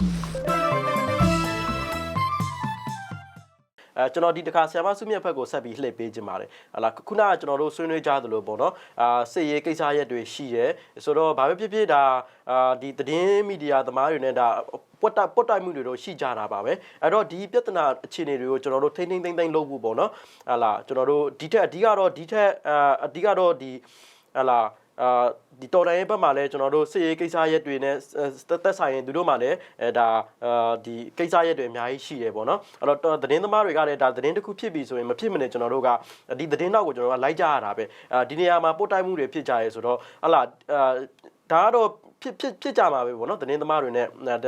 အဲကျွန်တော်ဒီတစ်ခါဆရာမစုမြတ်ဖက်ကိုဆက်ပြီးလှည့်ပေးခြင်းပါတယ်ဟာလားခုနကကျွန်တော်တို့ဆွေးနွေးကြသလိုပေါ့နော်အာစစ်ရေးကိစ္စရက်တွေရှိရဲဆိုတော့ဘာပဲဖြစ်ဖြစ်ဒါအာဒီသတင်းမီဒီယာသမားတွေနဲ့ဒါပွတ်တိုက်ပွတ်တိုက်မှုတွေတော့ရှိကြတာပါပဲအဲ့တော့ဒီပြဿနာအခြေအနေတွေကိုကျွန်တော်တို့ထိမ့်ထိမ့်သိမ့်သိမ့်လုပ်ဖို့ပေါ့နော်ဟာလားကျွန်တော်တို့ဒီထက်အဓိကတော့ဒီထက်အာအဓိကတော့ဒီဟာလား အာဒီတော်တိုင်းရဲ့ဘက်မှာလည်းကျွန်တော်တို့စစ်ရေးကိစ္စရက်တွေနဲ့သက်သက်ဆိုင်ရင်သူတို့မှလည်းအဲဒါအာဒီကိစ္စရက်တွေအများကြီးရှိတယ်ပေါ့နော်အဲ့တော့သတင်းသမားတွေကလည်းဒါသတင်းတစ်ခုဖြစ်ပြီဆိုရင်မဖြစ်မနေကျွန်တော်တို့ကဒီသတင်းနောက်ကိုကျွန်တော်တို့ကလိုက်ကြရတာပဲအာဒီနေရာမှာပို့တိုက်မှုတွေဖြစ်ကြရဲဆိုတော့ဟလာအာဒါကတော့ဖြစ်ဖြစ်ဖြစ်ကြမှာပဲပေါ့နော်သတင်းသမားတွေနဲ့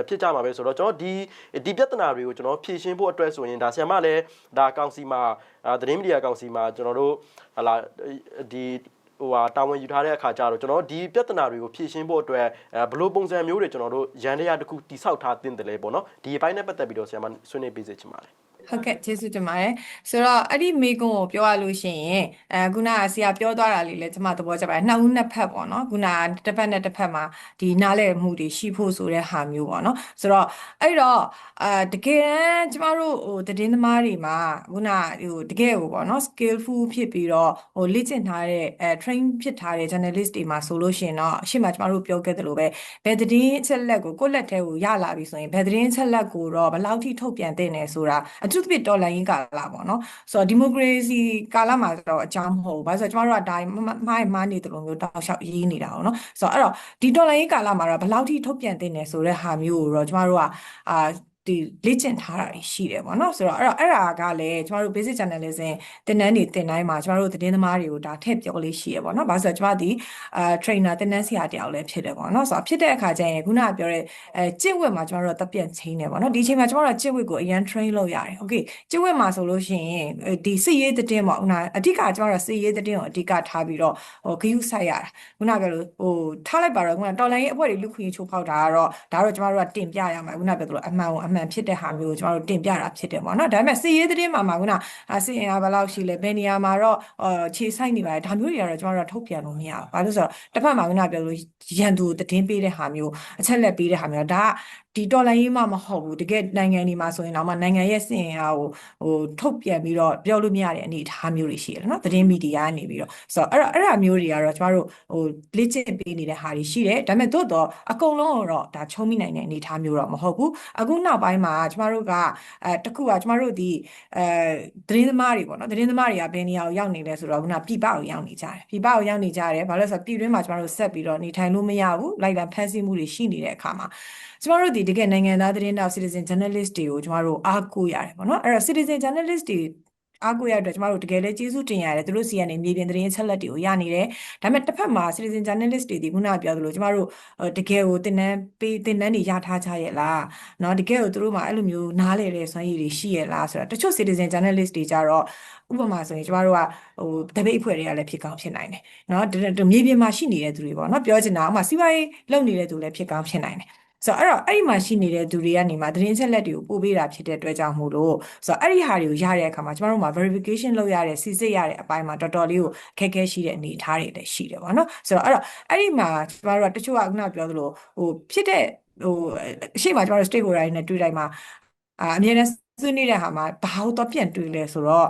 ဖြစ်ကြမှာပဲဆိုတော့ကျွန်တော်ဒီဒီပြဿနာတွေကိုကျွန်တော်ဖြေရှင်းဖို့အတွက်ဆိုရင်ဒါဆရာမလည်းဒါကောင်စီမှာသတင်းမီဒီယာကောင်စီမှာကျွန်တော်တို့ဟလာဒီ ဟိုဟာတာဝန်ယူထားတဲ့အခါကျတော့ကျွန်တော်ဒီပြဿနာတွေကိုဖြေရှင်းဖို့အတွက်အဲဘလို့ပုံစံမျိုးတွေကျွန်တော်တို့ရန်တရားတစ်ခုတိဆောက်ထားတင်တယ်လေပေါ့နော်ဒီအပိုင်းနဲ့ပတ်သက်ပြီးတော့ဆရာမဆွေးနွေးပေးစေချင်ပါတယ် ဟုတ်ကဲ့ကျေးဇူးတင်ပါတယ်ဆိုတော့အဲ့ဒီမေကွန်းကိုပြောရလို့ရှိရင်အဲခုနကဆရာပြောသွားတာလေးလည်းကျွန်မသဘောကျပါတယ်နှစ်ဦးနှစ်ဖက်ပေါ့နော်ခုနကတစ်ဖက်နဲ့တစ်ဖက်မှာဒီနားလည်မှုတွေရှိဖို့ဆိုတဲ့ဟာမျိုးပေါ့နော်ဆိုတော့အဲ့တော့အာတကယ်တမ်းကျမတို့ဟိုသတင်းသမားတွေမှာခုနဟိုတကယ်ကိုပေါ့နော် skillful ဖြစ်ပြီးတော့ဟိုလေ့ကျင့်ထားတဲ့အဲ train ဖြစ်ထားတဲ့ journalist တွေမှာဆိုလို့ရှိရင်တော့အရှိမကျမတို့ပြောခဲ့သလိုပဲဘယ်သတင်းအချက်လက်ကိုကိုယ့်လက်ထဲကိုရလာပြီဆိုရင်ဘယ်သတင်းအချက်လက်ကိုတော့ဘယ်လောက်ထိထုတ်ပြန်တဲ့နေဆိုတာအထူးသဖြင့်တော်လှန်ရေးကာလပေါ့နော်ဆိုတော့ဒီမိုကရေစီကာလမှာတော့အကြောင်းမဟုတ်ဘူးဘာလို့ဆိုတော့ကျမတို့ကဒါမှားမှားနေတယ်လို့မျိုးတောက်လျှောက်ရေးနေတာပေါ့နော်ဆိုတော့အဲ့တော့ဒီတော်လှန်ရေးကာလမှာတော့ဘယ်လောက်ထိထုတ်ပြန်တဲ့နေဆိုတဲ့ဟာမျိုးကိုတော့ကျမတို့ကအာ ဒီလေ့ကျင့်ထားတာတွေရှိတယ်ပေါ့နော်ဆိုတော့အဲ့တော့အဲ့ဒါကလည်းကျမတို့ basic journalism သင်တန်းတွေသင်တိုင်းမှာကျမတို့သတင်းသမားတွေကိုဒါထည့်ပြောလေးရှိရပေါ့နော်ဘာလို့ဆိုတော့ကျမဒီအာ trainer သင်တန်းဆရာတယောက်လည်းဖြစ်တယ်ပေါ့နော်ဆိုတော့ဖြစ်တဲ့အခါကျရင်ခုနကပြောတဲ့အဲကျင့်ဝတ်မှာကျမတို့ကတပ်ပြန့်ချင်းတယ်ပေါ့နော်ဒီအချိန်မှာကျမတို့ကကျင့်ဝတ်ကိုအရင် train လုပ်ရတယ် okay ကျင့်ဝတ်မှာဆိုလို့ရှိရင်ဒီစစ်ရေးသတင်းပေါ့ခုနအဓိကကျမတို့စစ်ရေးသတင်းကိုအဓိကထားပြီးတော့ဟိုဂယုဆိုင်ရတာခုနကပြောလို့ဟိုထားလိုက်ပါတော့ခုနတော်လိုင်းရေးအဖွဲ့တွေလူခွင့်ချိုးဖောက်တာကတော့ဒါတော့ကျမတို့ကတင်ပြရမှာခုနပြောသလိုအမှန်ကိုအမှန်ဖြစ်တဲ့ဟာမျိုးကိုကျမတို့တင်ပြတာဖြစ်တယ်ပေါ့နော်ဒါပေမဲ့စစ်ရေးသတင်းမှာမှာခုနအစစ်အင်အားဘယ်လောက်ရှိလဲဘယ်နေရာမှာတော့ခြေဆိုင်နေပါတယ်ဒါမျိုးတွေကတော့ကျမတို့ကထုတ်ပြန်လို့မရဘူးဘာလို့ဆိုတော့တစ်ဖက်မှာခုနပြောလို့ရန်သူသတင်းပေးတဲ့ဟာမျိုးအချက်လက်ပေးတဲ့ဟာမျိုးဒါက ဒီတော်လိုင်းရေးမှမဟုတ်ဘူးတကယ်နိုင်ငံဒီမှာဆိုရင်တော့မှနိုင်ငံရဲ့စင်အားကိုဟိုထုတ်ပြန်ပြီးတော့ပြောလို့မရတဲ့အနေအထားမျိုးတွေရှိတယ်နော်သတင်းမီဒီယာကနေပြီးတော့ဆိုတော့အဲ့တော့အဲ့ဒါမျိုးတွေကတော့ကျမတို့ဟိုလေ့ကျင့်ပေးနေတဲ့ဟာတွေရှိတယ်ဒါပေမဲ့သို့တော့အကုန်လုံးတော့ဒါချုံမိနိုင်တဲ့အနေအထားမျိုးတော့မဟုတ်ဘူးအခုနောက်ပိုင်းမှာကျမတို့ကအဲတခုကကျမတို့ဒီအဲသတင်းသမားတွေပေါ့နော်သတင်းသမားတွေကဘယ်နေရာကိုရောက်နေလဲဆိုတော့ခုနပြပကိုရောက်နေကြတယ်ပြပကိုရောက်နေကြတယ်ဘာလို့လဲဆိုတော့ပြည်တွင်းမှာကျမတို့ဆက်ပြီးတော့နေထိုင်လို့မရဘူးလိုက်တာဖန်ဆီးမှုတွေရှိနေတဲ့အခါမှာကျမတို့ဒီတကယ်နိုင်ငံသားသတင်းတောက် citizen journalist တွေကိုကျမတို့အားကိုးရတယ်ပေါ့နော်အဲ့တော့ citizen journalist တွေအားကိုးရတဲ့အတွက်ကျမတို့တကယ်လည်းကျေးဇူးတင်ရတယ်သူတို့စီကနေမြေပြင်သတင်းအချက်လက်တွေကိုရနေတယ်ဒါပေမဲ့တစ်ဖက်မှာ citizen journalist တွေဒီခုနကပြောသလိုကျမတို့တကယ်ကိုတင်နန်းပေးတင်နန်းတွေရထားကြရဲ့လားเนาะတကယ်ကိုသူတို့မှာအဲ့လိုမျိုးနားလေတဲ့စွမ်းရည်တွေရှိရဲ့လားဆိုတာတချို့ citizen journalist တွေကြတော့ဥပမာဆိုရင်ကျမတို့ကဟိုတပိတ်အဖွဲ့တွေကလည်းဖြစ်ကောင်းဖြစ်နိုင်တယ်เนาะမြေပြင်မှာရှိနေတဲ့သူတွေပေါ့เนาะပြောချင်တာဥပမာစီးပွားရေးလုပ်နေတဲ့သူလည်းဖြစ်ကောင်းဖြစ်နိုင်တယ် ဆိုတော့အဲ့တော့အဲ့ဒီမှာရှိနေတဲ့သူတွေကနေမှသတင်းချက်လက်တွေကိုပို့ပေးတာဖြစ်တဲ့အတွက်ကြောင့်မို့လို့ဆိုတော့အဲ့ဒီဟာတွေကိုရတဲ့အခါမှာကျမတို့မှာ verification လုပ်ရတဲ့စီစစ်ရတဲ့အပိုင်းမှာတော်တော်လေးကိုခက်ခဲရှိတဲ့အနေအထားတွေလည်းရှိတယ်ပေါ့နော်ဆိုတော့အဲ့တော့အဲ့ဒီမှာကျမတို့ကတချို့ကခုနပြောသလိုဟိုဖြစ်တဲ့ဟိုအရှိမကျမတို့ stakeholder တွေနဲ့တွေ့တိုင်းမှာအာအမြဲတမ်းဆွေးနွေးတဲ့ဟာမှာဘာလို့တော့ပြန်တွေ့လဲဆိုတော့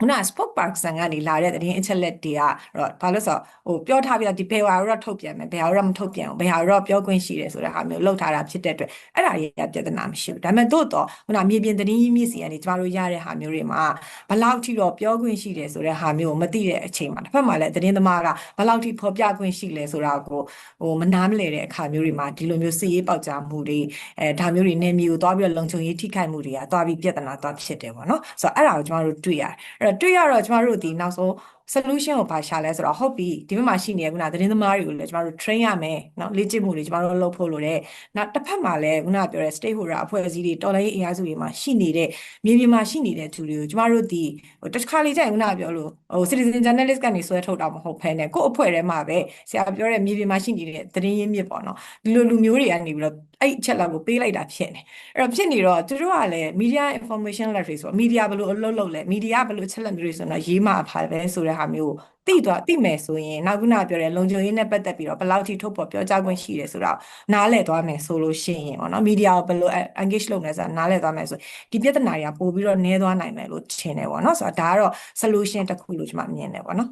ခုန sport person ကနေလာတဲ့သတင်းအချက်လက်တွေကတော့ဘာလို့ဆိုဟိုပြောထားပြီးတော့ဒီဘယ်ဟာတော့ထုတ်ပြန်မယ်ဘယ်ဟာတော့မထုတ်ပြန်ဘူးဘယ်ဟာတော့ပြောခွင့်ရှိတယ်ဆိုတဲ့ဟာမျိုးလောက်ထားတာဖြစ်တဲ့အတွက်အဲ့ဒါကြီးကပြဿနာမရှိဘူးဒါပေမဲ့တို့တော့ခုနမြေပြင်သတင်းမြစ်စီကနေကျမတို့ရတဲ့ဟာမျိုးတွေမှာဘလောက်ထိတော့ပြောခွင့်ရှိတယ်ဆိုတဲ့ဟာမျိုးကိုမသိတဲ့အချိန်မှာတစ်ဖက်မှာလည်းသတင်းသမားကဘလောက်ထိဖော်ပြခွင့်ရှိလဲဆိုတာကိုဟိုမနားမလဲတဲ့အခါမျိုးတွေမှာဒီလိုမျိုးစီရေးပေါက်ကြားမှုတွေအဲဒါမျိုးတွေနေမျိုးကိုသွားပြီးတော့လုံခြုံရေးထိခိုက်မှုတွေကသွားပြီးပြဿနာသွားဖြစ်တယ်ပေါ့နော်ဆိုတော့အဲ့ဒါကိုကျမတို့တွေ့ရတယ်အဲ့တော့တွေ့ရတော့ကျမတို့ဒီနောက်ဆုံး solution ကိုဘာရှာလဲဆိုတော့ဟုတ်ပြီဒီဘက်မှာရှိနေခုနသတင်းသမားတွေကိုလည်းကျမတို့ train ရမယ်เนาะလေ့ကျင့်မှုတွေကျမတို့လုပ်ဖို့လိုတယ်နောက်တစ်ဖက်မှာလည်းခုနပြောတဲ့ stakeholder အဖွဲ့အစည်းတွေတော်လိုင်းအင်အားစုတွေမှာရှိနေတဲ့မြေပြင်မှာရှိနေတဲ့သူတွေကိုကျမတို့ဒီဟိုတစ်ခါလေကြာရင်ခုနပြောလို့ဟို citizen journalist ကနေဆွဲထုတ်တာမဟုတ်ဘဲနဲ့ကိုယ့်အဖွဲ့ထဲမှာပဲဆရာပြောတဲ့မြေပြင်မှာရှိနေတဲ့သတင်းရင်းမြစ်ပေါ့နော်ဒီလိုလူမျိုးတွေကနေပြီးတော့အဲ့အချက်လောက်ကိုပေးလိုက်တာဖြစ်နေအဲ့တော့ဖြစ်နေတော့သူတို့ကလည်း media information library ဆိုတော့ media ဘယ်လိုအလုပ်လုပ်လဲ media ဘယ်လိုအချက်လက်မျိုးတွေဆိုတော့ရေးမှာပါပဲဆိုတဲ့ တဲ့ဟာမျိုးကိုသိသွားသိမယ်ဆိုရင်နောက်ခုနကပြောတဲ့လုံခြုံရေးနဲ့ပတ်သက်ပြီးတော့ဘယ်လောက်ထိထုတ်ဖော်ပြောကြားခွင့်ရှိတယ်ဆိုတော့နားလည်သွားမယ်ဆိုလို့ရှိရင်ပေါ့နော်မီဒီယာကိုဘယ်လို engage လုပ်လဲဆိုတာနားလည်သွားမယ်ဆိုရင်ဒီပြဿနာတွေကပို့ပြီးတော့နည်းသွားနိုင်မယ်လို့ထင်တယ်ပေါ့နော်ဆိုတော့ဒါကတော့ solution တစ်ခုလို့ကျွန်မမြင်တယ်ပေါ့နော်